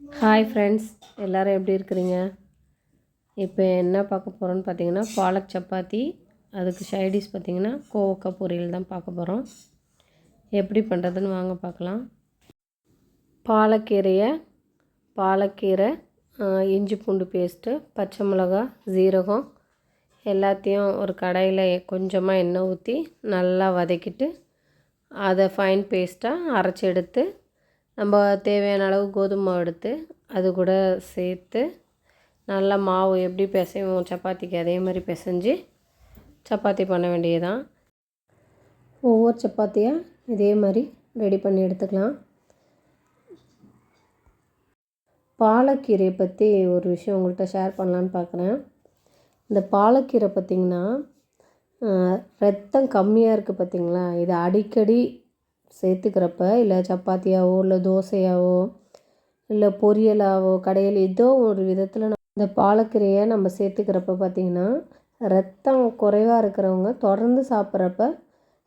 Hi friends எல்லோரும் எப்படி இருக்கிறீங்க? இப்போ என்ன பார்க்க போகிறோன்னு பார்த்தீங்கன்னா பாலக் சப்பாத்தி அதுக்கு சைடிஷ் பார்த்தீங்கன்னா கோவக்காய் பொரியல் தான் பார்க்க போகிறோம் எப்படி பண்ணுறதுன்னு வாங்க பார்க்கலாம். பாலக்கீரையை பாலக்கீரை இஞ்சி பூண்டு பேஸ்ட்டு பச்சை மிளகா ஜீரகம் எல்லாத்தையும் ஒரு கடையில் கொஞ்சமாக எண்ணெய் ஊற்றி நல்லா வதக்கிட்டு அதை ஃபைன் பேஸ்ட்டாக அரைச்சி எடுத்து நம்ம தேவையான அளவு கோதுமை மாவு எடுத்து அது கூட சேர்த்து நல்லா மாவு எப்படி பிசைவோம்? சப்பாத்திக்கு அதே மாதிரி பிசைஞ்சு சப்பாத்தி பண்ண வேண்டியதுதான். ஒவ்வொரு சப்பாத்தியாக இதே மாதிரி ரெடி பண்ணி எடுத்துக்கலாம். பாலக்கீரையை பற்றி ஒரு விஷயம் உங்கள்கிட்ட ஷேர் பண்ணலான்னு பார்க்குறேன் இந்த பாலக்கீரை பார்த்திங்கன்னா ரத்தம் கம்மியாக இருக்குது பார்த்திங்களா இதை அடிக்கடி சேர்த்துக்கிறப்ப இல்லை சப்பாத்தியாவோ இல்லை தோசையாவோ இல்லை பொரியலாவோ கடையில் ஏதோ ஒரு விதத்தில் இந்த பாலக்கீரையை நம்ம சேர்த்துக்கிறப்ப பார்த்திங்கன்னா ரத்தம் குறைவாக இருக்கிறவங்க தொடர்ந்து சாப்பிட்றப்ப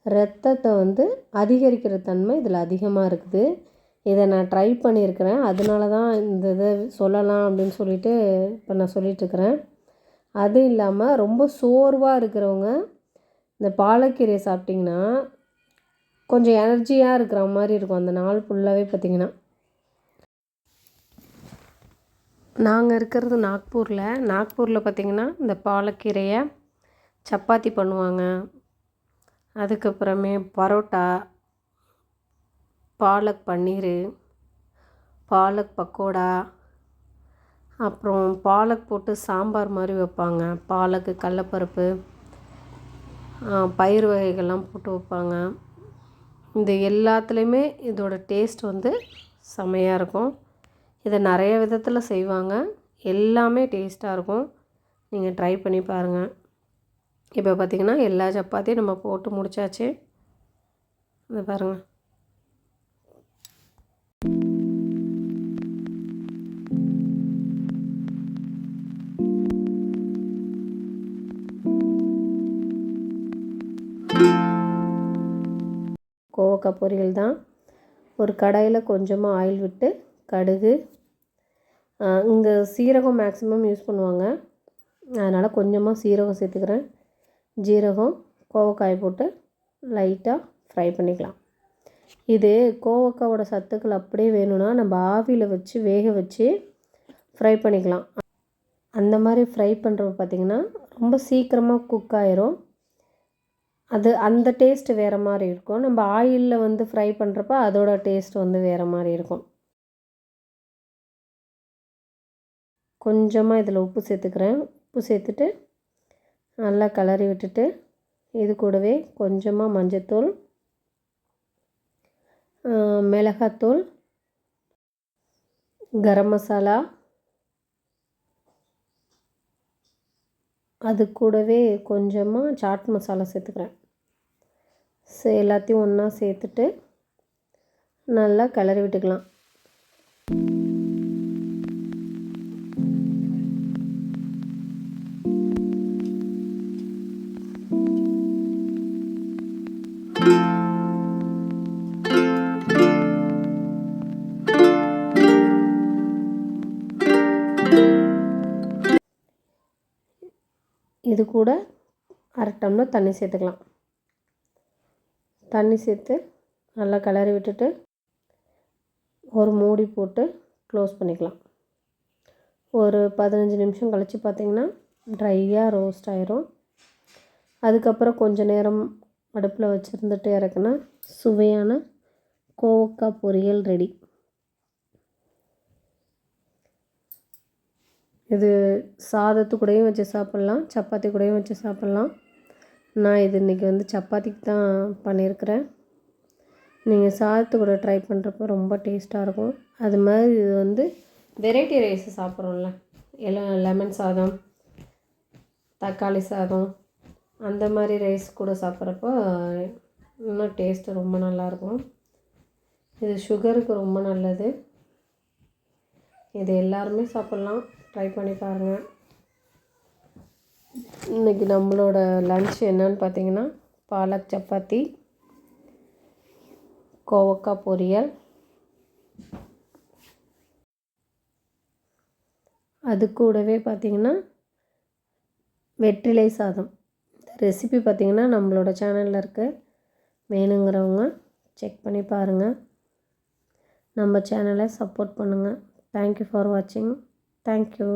ரத்தத்தை வந்து அதிகரிக்கிற தன்மை இதில் அதிகமாக இருக்குது. இதை நான் ட்ரை பண்ணியிருக்கிறேன். அதனால தான் இந்த இதை சொல்லலாம் அப்படின்னு சொல்லிட்டு இப்போ நான் சொல்லிகிட்ருக்கிறேன் அது இல்லாமல் ரொம்ப சோர்வாக இருக்கிறவங்க இந்த பாலக்கீரையை சாப்பிட்டிங்கன்னா கொஞ்சம் எனர்ஜியாக இருக்கிற மாதிரி இருக்கும் அந்த நாள் ஃபுல்லாகவே பார்த்திங்கன்னா நாங்கள் இருக்கிறது நாக்பூரில். நாக்பூரில் பார்த்திங்கன்னா இந்த பாலக்கீரையை சப்பாத்தி பண்ணுவாங்க. அதுக்கப்புறமே பரோட்டா பாலக் பன்னீர் பாலக் பக்கோடா அப்புறம் பாலக் போட்டு சாம்பார் மாதிரி வைப்பாங்க. பாலக்கு கடலப்பருப்பு பயிர் பயிறு வகைகள்லாம் போட்டு வைப்பாங்க. இந்த எல்லாத்துலேயுமே இதோட டேஸ்ட் வந்து செமையாக இருக்கும். இதை நிறைய விதத்தில் செய்வாங்க. எல்லாமே டேஸ்ட்டாக இருக்கும். நீங்கள் ட்ரை பண்ணி பாருங்கள் இப்போ பார்த்திங்கன்னா எல்லா சப்பாத்தியும் நம்ம போட்டு முடித்தாச்சு இது பாருங்கள் கோவக்காய் பொரியல் தான். ஒரு கடாயில் கொஞ்சமாக ஆயில் விட்டு கடுகு. இங்கே சீரகம் மேக்ஸிமம் யூஸ் பண்ணுவாங்க. அதனால் கொஞ்சமாக சீரகம் சேர்த்துக்கிறேன். ஜீரகம் கோவக்காய் போட்டு லைட்டாக ஃப்ரை பண்ணிக்கலாம். இது கோவக்காவோட சத்துக்கள் அப்படியே வேணும்னா நம்ம ஆவியில் வச்சு வேக வச்சு ஃப்ரை பண்ணிக்கலாம். அந்த மாதிரி ஃப்ரை பண்ணுறப்ப பார்த்திங்கன்னா ரொம்ப சீக்கிரமாக குக் ஆயிரும். அது அந்த டேஸ்ட்டு வேறு மாதிரி இருக்கும். நம்ம ஆயிலில் வந்து ஃப்ரை பண்ணுறப்ப அதோட டேஸ்ட் வந்து வேறு மாதிரி இருக்கும். கொஞ்சமாக இதில் உப்பு சேர்த்துக்கிறேன். உப்பு சேர்த்துட்டு நல்லா கிளறி விட்டுட்டு இது கூடவே கொஞ்சமாக மஞ்சத்தூள் மிளகாத்தூள் கரம் மசாலா அது கூடவே கொஞ்சமாக சாட் மசாலா சேர்த்துக்கிறேன். சே எல்லாத்தையும் ஒன்றா சேர்த்துட்டு நல்லா கிளறி விட்டுக்கலாம். இது கூட அரை டம்ளர் தண்ணி சேர்த்துக்கலாம். தண்ணி சேர்த்து நல்லா கிளறி விட்டுட்டு ஒரு மூடி போட்டு க்ளோஸ் பண்ணிக்கலாம். ஒரு பதினஞ்சு நிமிஷம் கழித்து பார்த்திங்கன்னா ட்ரையாக ரோஸ்ட் ஆயிரும். அதுக்கப்புறம் கொஞ்ச நேரம் அடுப்பில் வச்சுருந்துட்டு இறக்குனா சுவையான கோவக்காய் பொரியல் ரெடி. இது சாதத்து கூடயும் வச்சு சாப்பிட்லாம் சப்பாத்தி கூடயும் வச்சு சாப்பிட்லாம். நான் இது இன்றைக்கி வந்து சப்பாத்திக்கு தான் பண்ணியிருக்கிறேன். நீங்கள் சாதத்து கூட ட்ரை பண்ணுறப்போ ரொம்ப டேஸ்ட்டாக இருக்கும். அது மாதிரி இது வந்து வெரைட்டி ரைஸ் சாப்பிட்றோம்ல. எல்லாம் லெமன் சாதம் தக்காளி சாதம் அந்த மாதிரி ரைஸ் கூட சாப்பிட்றப்போ இன்னும் டேஸ்ட்டு ரொம்ப நல்லாயிருக்கும் இது சுகருக்கு ரொம்ப நல்லது. இது எல்லாருமே சாப்பிட்லாம். ட்ரை பண்ணி பாருங்கள் இன்றைக்கி நம்மளோட லன்ச் என்னன்னு பார்த்தீங்கன்னா பாலக் சப்பாத்தி கோவக்காய் பொரியல் அது கூடவே பார்த்திங்கன்னா வெற்றிலை சாதம். இந்த ரெசிபி பார்த்திங்கன்னா நம்மளோட சேனலில் இருக்குது வேணுங்கிறவங்க செக் பண்ணி பாருங்கள் நம்ம சேனலை சப்போர்ட் பண்ணுங்கள் தேங்க்யூ ஃபார் வாட்சிங் தேங்க்யூ